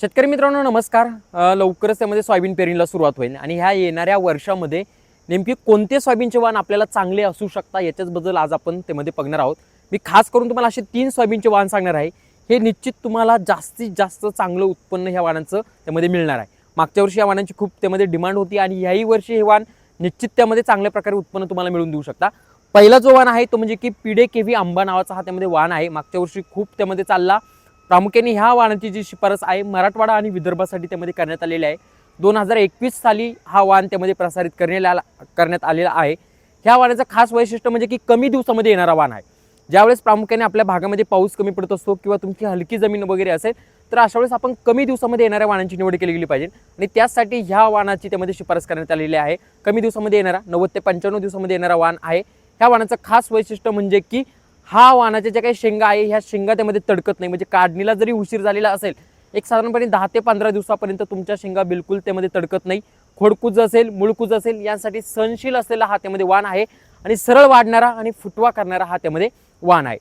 शेतकरी मित्रांनो नमस्कार. अ, लवकरच त्यामध्ये सोयाबीन पेरणीला सुरुवात होईल. आणि ह्या येणाऱ्या वर्षामध्ये नेमकी कोणते सोयाबीनचे वाण आपल्याला चांगले असू शकता याच्याचबद्दल आज आपण त्यामध्ये बघणार आहोत. मी खास करून तुम्हाला असे तीन सोयाबीनचे वाण सांगणार आहे. हे निश्चित तुम्हाला जास्तीत जास्त चांगलं उत्पन्न ह्या वाणांचं त्यामध्ये मिळणार आहे. मागच्या वर्षी या वाणांची खूप त्यामध्ये डिमांड होती आणि ह्याही वर्षी हे वाण निश्चित त्यामध्ये चांगल्या प्रकारे उत्पन्न तुम्हाला मिळवून देऊ शकता. पहिला जो वाण आहे तो म्हणजे की पिडे केव्ही आंबा नावाचा हा त्यामध्ये वाण आहे. मागच्या वर्षी खूप त्यामध्ये चालला. प्रामुख्याने ह्या वाणाची जी शिफारस आहे मराठवाडा आणि विदर्भासाठी त्यामध्ये करण्यात आलेली आहे. दोन हजार एकवीस साली हा वाहन त्यामध्ये प्रसारित करण्याला आला करण्यात आलेला आहे. ह्या वाहनाचं खास वैशिष्ट्य म्हणजे की कमी दिवसामध्ये येणारा वाहन आहे. ज्यावेळेस प्रामुख्याने आपल्या भागामध्ये पाऊस कमी पडत असतो किंवा तुमची हलकी जमीन वगैरे असेल तर अशा वेळेस आपण कमी दिवसामध्ये येणाऱ्या वाहनांची निवड केली गेली पाहिजे. आणि त्याचसाठी ह्या वाहनाची त्यामध्ये शिफारस करण्यात आलेली आहे. कमी दिवसामध्ये येणारा नव्वद ते पंच्याण्णव दिवसामध्ये येणारा वाहन आहे. ह्या वाहनाचं खास वैशिष्ट्य म्हणजे की हा वाणाच्या ज्या काही शेंगा आहे ह्या शेंगा त्यामध्ये तडकत नाही. म्हणजे काढणीला जरी उशीर झालेला असेल एक साधारणपणे दहा ते पंधरा दिवसापर्यंत तुमच्या शेंगा बिलकुल त्यामध्ये तडकत नाही. खोडकूज असेल मुळकूज असेल यासाठी सहनशील असलेला हा त्यामध्ये वाण आहे. आणि सरळ वाढणारा आणि फुटवा करणारा हा त्यामध्ये वाण आहे.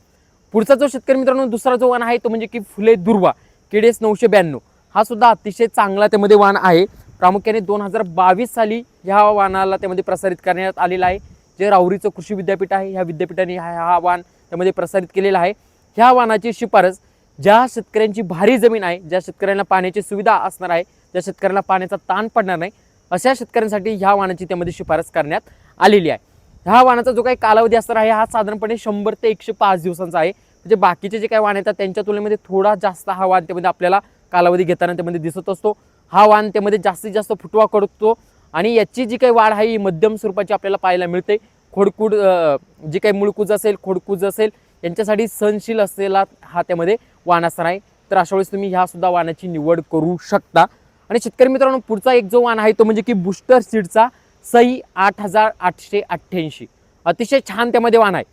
पुढचा जो शेतकरी मित्रांनो दुसरा जो वाण आहे तो म्हणजे की फुले दुर्वा केडीएस नऊशे ब्याण्णव. हा सुद्धा अतिशय चांगला त्यामध्ये वाण आहे. प्रामुख्याने दोन हजार बावीस साली ह्या वाणाला त्यामध्ये प्रसारित करण्यात आलेला आहे. जे राहुरीचं कृषी विद्यापीठ आहे ह्या विद्यापीठाने हा हा वाण त्यामध्ये प्रसारित केलेला आहे. ह्या वाणाची शिफारस ज्या शेतकऱ्यांची भारी जमीन आहे ज्या शेतकऱ्यांना पाण्याची सुविधा असणार आहे ज्या शेतकऱ्यांना पाण्याचा ताण पडणार नाही अशा शेतकऱ्यांसाठी ह्या वाणाची त्यामध्ये शिफारस करण्यात आलेली आहे. ह्या वाणाचा जो काही कालावधी असणार आहे हा साधारणपणे शंभर ते एकशे पाच दिवसांचा आहे. म्हणजे बाकीचे जे काही वाण येतात त्यांच्या तुलनेमध्ये थोडा जास्त हा वाण त्यामध्ये आपल्याला कालावधी घेताना त्यामध्ये दिसत असतो. हा वाण त्यामध्ये जास्तीत जास्त फुटवा करतो आणि याची जी काही वाढ आहे ही मध्यम स्वरूपाची आपल्याला पाहायला मिळते. खोडकूड जी काही मुळकूज असेल खोडकूज असेल यांच्यासाठी सहनशील असलेला हा त्यामध्ये वाण असणार आहे. तर अशा वेळेस तुम्ही ह्यासुद्धा वाणाची निवड करू शकता. आणि शेतकरी मित्रांनो पुढचा एक जो वाण आहे तो म्हणजे की बुस्टर सीडचा सई आठ हजार आठशे अठ्ठ्याऐंशी. अतिशय छान त्यामध्ये वाण आहे.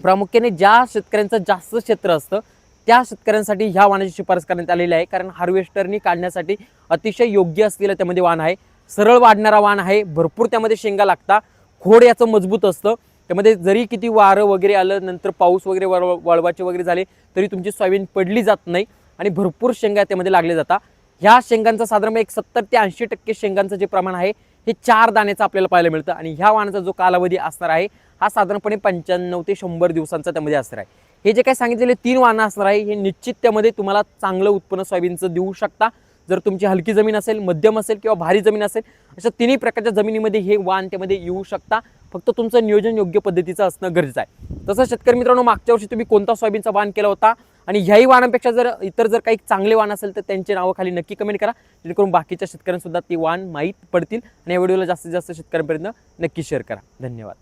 प्रामुख्याने ज्या शेतकऱ्यांचं जास्त क्षेत्र असतं त्या शेतकऱ्यांसाठी ह्या वाणाची शिफारस करण्यात आलेली आहे. कारण हार्वेस्टरनी काढण्यासाठी अतिशय योग्य असलेलं त्यामध्ये वाण आहे. सरळ वाढणारा वाण आहे भरपूर त्यामध्ये शेंगा लागता. खोड याचं मजबूत असतं. त्यामध्ये जरी किती वारं वगैरे आलं नंतर पाऊस वगैरे वळ वळवाचे वगैरे झाले तरी तुमची सोयाबीन पडली जात नाही आणि भरपूर शेंगा त्यामध्ये लागले जातात ह्या शेंगांचं साधारण एक सत्तर ते ऐंशी टक्के शेंगांचं जे प्रमाण आहे हे चार दाण्याचं आपल्याला पाहायला मिळतं आणि ह्या वाणाचा जो कालावधी असणार आहे हा साधारणपणे पंच्याण्णव ते शंभर दिवसांचा त्यामध्ये असणार आहे. हे जे काही सांगितलेले तीन वाहनं असणार आहे हे निश्चित त्यामध्ये तुम्हाला चांगलं उत्पन्न सोयाबीनचं देऊ शकता. जर तुमची हलकी जमीन असेल मध्यम असेल किंवा भारी जमीन असेल अशा तिन्ही प्रकारच्या जमिनीमध्ये हे वाण त्यामध्ये येऊ शकता. फक्त तुमचं नियोजन योग्य पद्धतीचं असणं गरजेचं आहे. तसं शेतकरी मित्रांनो मागच्या वर्षी तुम्ही कोणता सोयाबीनचा वाण केला होता? आणि ह्याही वाणांपेक्षा जर इतर जर काही चांगले वाण असेल तर त्यांचे नावं खाली नक्की कमेंट करा. जेणेकरून बाकीच्या शेतकऱ्यांसुद्धा ती वाण माहीत पडतील. आणि या व्हिडिओला जास्तीत जास्त शेतकऱ्यांपर्यंत नक्की शेअर करा. धन्यवाद.